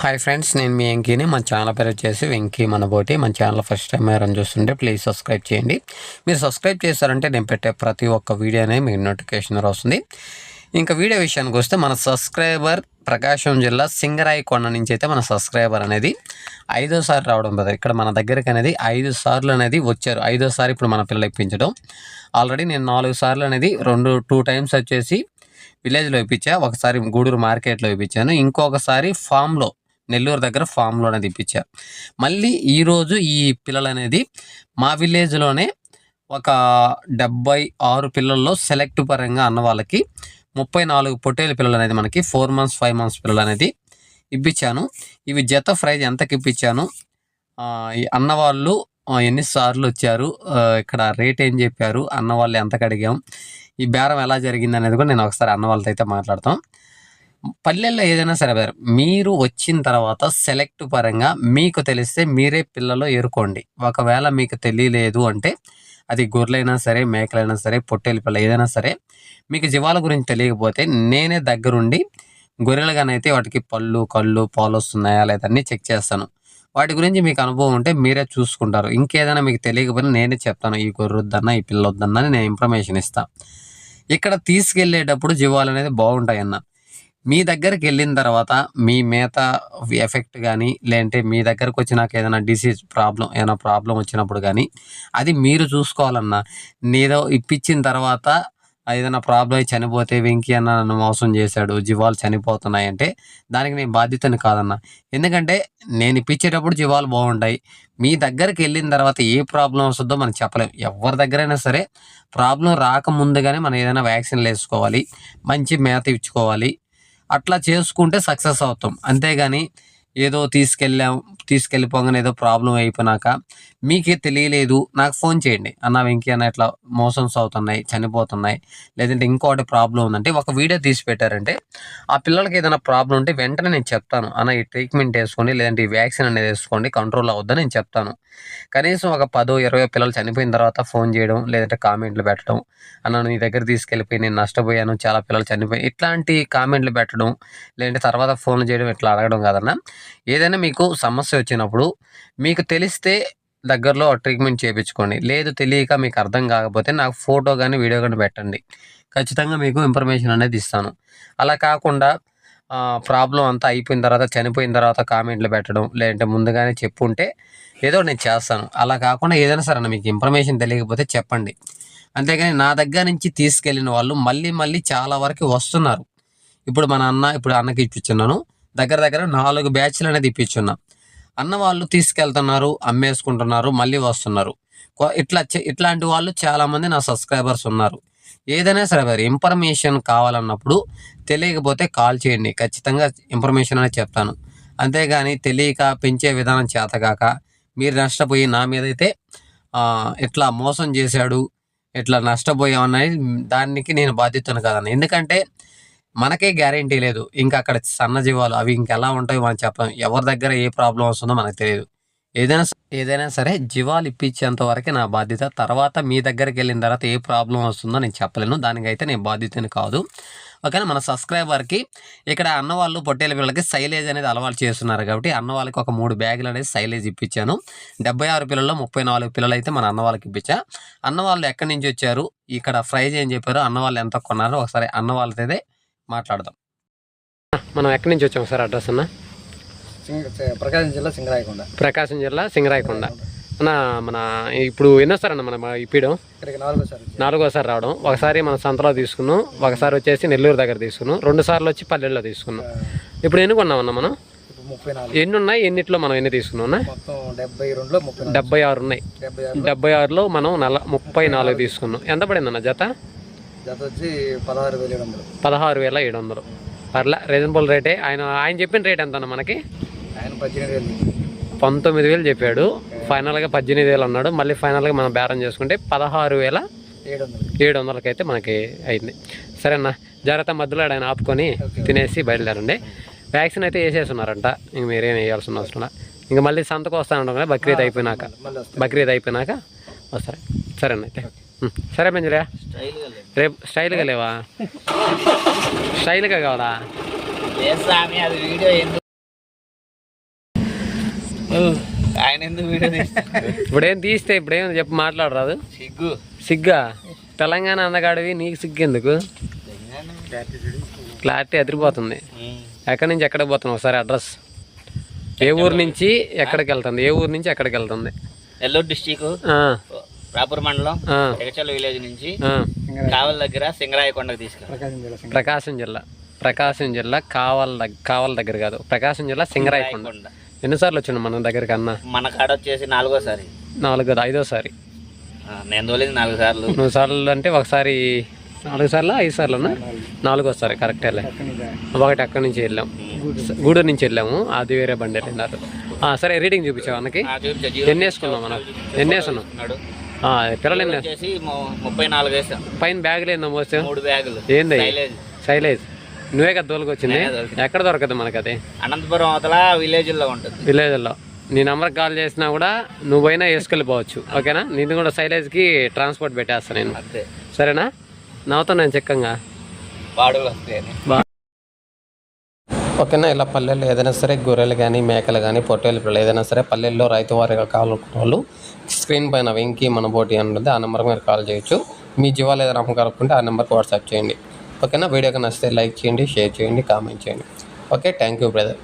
Hi friends నేను మీ వెంకీని మన channel పేరు వచ్చేసి వెంకీ మనబోటి. మన ఛానల్ ఫస్ట్ టైం ఎవరైనా చూస్తుంటే ప్లీజ్ సబ్స్క్రైబ్ చేయండి. మీరు సబ్స్క్రైబ్ చేశారంటే నేను పెట్టే ప్రతి ఒక్క వీడియో అనేది మీకు నోటిఫికేషన్ వస్తుంది. ఇంకా వీడియో విషయానికి వస్తే మన సబ్స్క్రైబర్ ప్రకాశం జిల్లా సింగరాయి కొండ నుంచి అయితే మన సబ్స్క్రైబర్ అనేది ఐదోసారి రావడం బ్రదర్ ఇక్కడ మన దగ్గరికి అనేది ఐదు సార్లు అనేది వచ్చారు. ఐదోసారి ఇప్పుడు మన పిల్లలు ఇప్పించడం. ఆల్రెడీ నేను నాలుగు సార్లు అనేది రెండు టూ టైమ్స్ వచ్చేసి విలేజ్లో ఇప్పించా. ఒకసారి గూడూరు మార్కెట్లో ఇప్పించాను. ఇంకొకసారి ఫామ్లో నెల్లూరు దగ్గర ఫామ్లోనే తెప్పించారు మళ్ళీ ఈరోజు ఈ పిల్లలు అనేది మా విలేజ్లోనే ఒక డెబ్బై ఆరు పిల్లల్లో సెలెక్ట్ పరంగా అన్న వాళ్ళకి ముప్పై నాలుగు పొట్టేలు పిల్లలు అనేది మనకి ఫోర్ మంత్స్ ఫైవ్ మంత్స్ పిల్లలు అనేది ఇప్పించాను. ఇవి జత ప్రైజ్ ఎంతకి ఇప్పించాను? ఈ అన్న వాళ్ళు ఎన్నిసార్లు వచ్చారు? ఇక్కడ రేట్ ఏం చెప్పారు? అన్న వాళ్ళు ఎంతకు అడిగాం? ఈ బేరం ఎలా జరిగింది అనేది కూడా నేను ఒకసారి అన్న వాళ్ళతో అయితే మాట్లాడతాం. పల్లెల్లో ఏదైనా సరే మీరు వచ్చిన తర్వాత సెలెక్ట్ పరంగా మీకు తెలిస్తే మీరే పిల్లలు ఎరుకోండి ఒకవేళ మీకు తెలియలేదు అంటే అది గొర్రెలైనా సరే మేకలైనా సరే పొట్టేలు పిల్ల ఏదైనా సరే మీకు జీవాల గురించి తెలియకపోతే నేనే దగ్గరుండి గొర్రెలుగానైతే వాటికి పళ్ళు కళ్ళు పాలు వస్తున్నాయా లేదా అన్నీ చెక్ చేస్తాను. వాటి గురించి మీకు అనుభవం ఉంటే మీరే చూసుకుంటారు. ఇంకేదైనా మీకు తెలియకపోయినా నేనే చెప్తాను ఈ గొర్రె వద్దన్నా ఈ పిల్ల వద్దన్నా నేను ఇన్ఫర్మేషన్ ఇస్తాను ఇక్కడ తీసుకెళ్ళేటప్పుడు జీవాలు అనేది బాగుంటాయి అన్న మీ దగ్గరికి వెళ్ళిన తర్వాత మీ మేత ఎఫెక్ట్ కానీ లేదంటే మీ దగ్గరకు వచ్చి నాకు ఏదైనా డిసీజ్ ప్రాబ్లం ఏదైనా ప్రాబ్లం వచ్చినప్పుడు కానీ అది మీరు చూసుకోవాలన్నా నీదో ఇప్పించిన తర్వాత ఏదైనా ప్రాబ్లం అయి చనిపోతే వెంకీ అన్న నన్ను మోసం చేశాడు జీవాలు చనిపోతున్నాయి అంటే దానికి నేను బాధ్యతని కాదన్నా. ఎందుకంటే నేను ఇప్పించేటప్పుడు జీవాలు బాగుంటాయి మీ దగ్గరికి వెళ్ళిన తర్వాత ఏ ప్రాబ్లం వస్తుందో మనం చెప్పలేం. ఎవరి దగ్గరైనా సరే ప్రాబ్లం రాకముందుగానే మనం ఏదైనా వ్యాక్సిన్లు వేసుకోవాలి మంచి మేత ఇచ్చుకోవాలి అట్లా చేసుకుంటే సక్సెస్ అవుతాం. అంతేగాని ఏదో తీసుకెళ్ళాం తీసుకెళ్ళిపోగానే ఏదో ప్రాబ్లం అయిపోయినాక మీకే తెలియలేదు నాకు ఫోన్ చేయండి. అన్న వెంకీ అన్న ఇట్లా మోషన్స్ అవుతున్నాయి చనిపోతున్నాయి లేదంటే ఇంకోటి ప్రాబ్లం ఉందంటే ఒక వీడియో తీసి పెట్టారంటే ఆ పిల్లలకి ఏదైనా ప్రాబ్లం ఉంటే వెంటనే నేను చెప్తాను. అన్న ఈ ట్రీట్మెంట్ వేసుకోండి లేదంటే ఈ వ్యాక్సిన్ అనేది వేసుకోండి కంట్రోల్ అవుద్దని నేను చెప్తాను. కనీసం ఒక పదో ఇరవై పిల్లలు చనిపోయిన తర్వాత ఫోన్ చేయడం లేదంటే కామెంట్లు పెట్టడం అన్న నీ దగ్గర తీసుకెళ్ళిపోయి నేను నష్టపోయాను చాలా పిల్లలు చనిపోయి ఇట్లాంటి కామెంట్లు పెట్టడం లేదంటే తర్వాత ఫోన్ చేయడం ఇట్లా అడగడం కాదన్న ఏదైనా మీకు సమస్య వచ్చినప్పుడు మీకు తెలిస్తే దగ్గరలో ట్రీట్మెంట్ చేయించుకోండి లేదు తెలియక మీకు అర్థం కాకపోతే నాకు ఫోటో కానీ వీడియో కానీ పెట్టండి. ఖచ్చితంగా మీకు ఇన్ఫర్మేషన్ అనేది ఇస్తాను. అలా కాకుండా ప్రాబ్లం అంతా అయిపోయిన తర్వాత చనిపోయిన తర్వాత కామెంట్లు పెట్టడం లేదంటే ముందుగానే చెప్పుంటే ఏదో నేను చేస్తాను. అలా కాకుండా ఏదైనా సరే అన్న మీకు ఇన్ఫర్మేషన్ తెలియకపోతే చెప్పండి. అంతేగాని నా దగ్గర నుంచి తీసుకెళ్ళిన వాళ్ళు మళ్ళీ మళ్ళీ చాలా వరకు వస్తున్నారు. ఇప్పుడు మన అన్న ఇప్పుడు అన్నకి ఇప్పించున్నాను దగ్గర దగ్గర నాలుగు బ్యాచ్లు అనేది ఇప్పించున్నాను అన్న వాళ్ళు తీసుకెళ్తున్నారు అమ్మేసుకుంటున్నారు మళ్ళీ వస్తున్నారు. ఇట్లా చే- ఇట్లాంటి వాళ్ళు చాలామంది నా సబ్స్క్రైబర్స్ ఉన్నారు. ఏదైనా సరే మరి ఇన్ఫర్మేషన్ కావాలన్నప్పుడు తెలియకపోతే కాల్ చేయండి. ఖచ్చితంగా ఇన్ఫర్మేషన్ అనేది చెప్తాను. అంతేగాని తెలియక పెంచే విధానం చేతగాక మీరు నష్టపోయి నా మీద అయితే ఇట్లా మోసం చేశాడు ఇట్లా నష్టపోయామన్నది దానికి నేను బాధ్యతను కాదని ఎందుకంటే మనకే గ్యారంటీ లేదు. ఇంకా అక్కడ సన్నజీవాలు అవి ఇంకెలా ఉంటాయో మనం చెప్పలేం. ఎవరి దగ్గర ఏ ప్రాబ్లం వస్తుందో మనకు తెలియదు. ఏదైనా ఏదైనా సరే జీవాలు ఇప్పించేంత వరకే నా బాధ్యత. తర్వాత మీ దగ్గరికి వెళ్ళిన తర్వాత ఏ ప్రాబ్లం వస్తుందో నేను చెప్పలేను. దానికైతే నేను బాధ్యతని కాదు. ఓకేనా? మన సబ్స్క్రైబర్కి ఇక్కడ అన్న వాళ్ళు పొట్టేల పిల్లలకి సైలేజ్ అనేది అలవాటు చేస్తున్నారు కాబట్టి అన్న వాళ్ళకి ఒక మూడు బ్యాగులు అనేది సైలేజ్ ఇప్పించాను. డెబ్బై ఆరు పిల్లల్లో ముప్పై నాలుగు పిల్లలు అయితే మన అన్న వాళ్ళకి ఇప్పించా. అన్న వాళ్ళు ఎక్కడి నుంచి వచ్చారు? ఇక్కడ ఫ్రైజ్ ఏం చెప్పారు? అన్న వాళ్ళు ఎంత కొన్నారో ఒకసారి అన్నవాళ్ళతో మాట్లాడదాం. మనం ఎక్కడి నుంచి వచ్చాం సార్ అడ్రస్ అన్న? ప్రకాశం జిల్లా సింగరాయకొండ. ప్రకాశం జిల్లా సింగరాయకొండ. అన్న మన ఇప్పుడు ఎన్నోసారి అన్న మన ఇప్పడం ఇక్కడికి నాలుగోసారి. నాలుగోసారి రావడం. ఒకసారి మన సంతలో తీసుకున్నాం. ఒకసారి వచ్చేసి నెల్లూరు దగ్గర తీసుకున్నాం. రెండు సార్లు వచ్చి పల్లెల్లో తీసుకున్నాం. ఇప్పుడు ఎన్ని కొన్నామన్నా మనం? ఎన్ని ఉన్నాయి? ఎన్నిట్లో మనం ఎన్ని తీసుకున్నాం మొత్తం డెబ్బై ఆరు ఉన్నాయి. డెబ్బై ఆరులో మనం నల ముప్పై నాలుగు తీసుకున్నాం. ఎంత పడిందన్న జత? జత వచ్చి పదహారు వేల ఏడు వందలు. పదహారు వేల ఏడు వందలు. పర్లే రీజనబుల్ రేటే ఆయన ఆయన చెప్పిన రేట్ ఎంత అన్న మనకి? ఆయన పద్దెనిమిది వేలు పంతొమ్మిది వేలు చెప్పాడు. ఫైనల్గా పద్దెనిమిది వేలు అన్నాడు. మళ్ళీ ఫైనల్గా మనం బేరం చేసుకుంటే పదహారు వేల ఏడు వందలు. ఏడు వందలకైతే మనకి అయింది. సరేనా జాగ్రత్త మధ్యలో ఆయన ఆపుకొని తినేసి బయలుదేరండి. వ్యాక్సిన్ అయితే వేసేస్తున్నారంట. ఇంక మీరేం వేయాల్సిన అవసరం. ఇంక మళ్ళీ సంతకు వస్తాను కదా బక్రీద్ అయిపోయినాక. బక్రీద్ అయిపోయినాక వస్తారా సరేనా అయితే. సరే మంజులే రేపు స్టైల్గా లేవా? స్టైల్గా కావాలా? ఆయన ఎందుకు ఇప్పుడేం తీస్తే ఇప్పుడేం చెప్పి మాట్లాడరాదు. సిగ్గు. సిగ్గా? తెలంగాణ అందగాడివి నీకు సిగ్గు ఎందుకు? క్లారిటీ అదిరిపోతుంది ఎక్కడి నుంచి ఎక్కడికి పోతున్నావు? ఒకసారి అడ్రస్. ఏ ఊరు నుంచి ఎక్కడికి వెళ్తుంది? ఏ ఊరు నుంచి ఎక్కడికి వెళ్తుంది? నెల్లూరు డిస్టిక్ రాపూర్ మండలం ఆ, ఎగచల్ల విలేజ్ నుంచి. కావల్ దగ్గర సింగరాయ కొండకు తీసుకెళ్ళి. ప్రకాశం జిల్లా ప్రకాశం జిల్లా. ప్రకాశం జిల్లా కావల్ దగ్గర కావల్ దగ్గర కాదు. ప్రకాశం జిల్లా సింగరాయకొండ కొండ. ఎన్నిసార్లు వచ్చిండు మన దగ్గరికి అన్న మన కాడ వచ్చేసి నాలుగోసారి. నాలుగు కాదు ఐదోసారి నేను తోలేదు నాలుగు సార్లు మూడు సార్లు అంటే ఒకసారి నాలుగు సార్లు ఐదు సార్లు నాలుగోసారి కరెక్టేలే అక్కడి నుంచి. ఒకటి అక్కడి నుంచి వెళ్ళాం. గూడూరు. నుంచి వెళ్ళాము. అది వేరే బండి వెళ్ళినారు. ఆ, సరే రీడింగ్ చూపించావు జీరో ఎన్ని వేసుకున్నాం మనం ఎన్ని వేసుకున్నాం పిల్లలు వచ్చేసి ముప్పై నాలుగు వేసాం. పైన బ్యాగులు ఏందో మోస్తే మూడు బ్యాగులు. ఏంది? శైలేజ్ నువ్వే కదా తోలుకొచ్చింది నేనే. ఎక్కడ దొరకదు మనకి అది అనంతపురం అవతల విలేజ్లో ఉంటుంది. విలేజ్లో నీ నెంబర్ కాల్ చేసినా కూడా నువ్వు పోయినా వేసుకెళ్ళిపోవచ్చు. ఓకేనా? నీది కూడా శైలేజ్కి ట్రాన్స్పోర్ట్ పెట్టేస్తాను నేను. సరేనా? నవ్వుతాను నేను చెక్కంగా. వాడులు వస్తాయని. ఓకేనా ఇలా పల్లెల్లో ఏదైనా సరే గొర్రెలు కానీ మేకలు కానీ పొట్టేలు పిల్లలు ఏదైనా సరే పల్లెల్లో రైతు వారిగా కావాలనుకున్న వాళ్ళు స్క్రీన్ పైన వెంకీ మన బోటి అని ఉంటుంది. ఆ నెంబర్కి మీరు కాల్ చేయొచ్చు. మీ జీవాలు ఏదైనా అమ్మకాలనుకుంటే ఆ నెంబర్కి వాట్సాప్ చేయండి. ఓకేనా? వీడియోకి నచ్చితే లైక్ చేయండి షేర్ చేయండి కామెంట్ చేయండి. ఓకే? Thank you brother.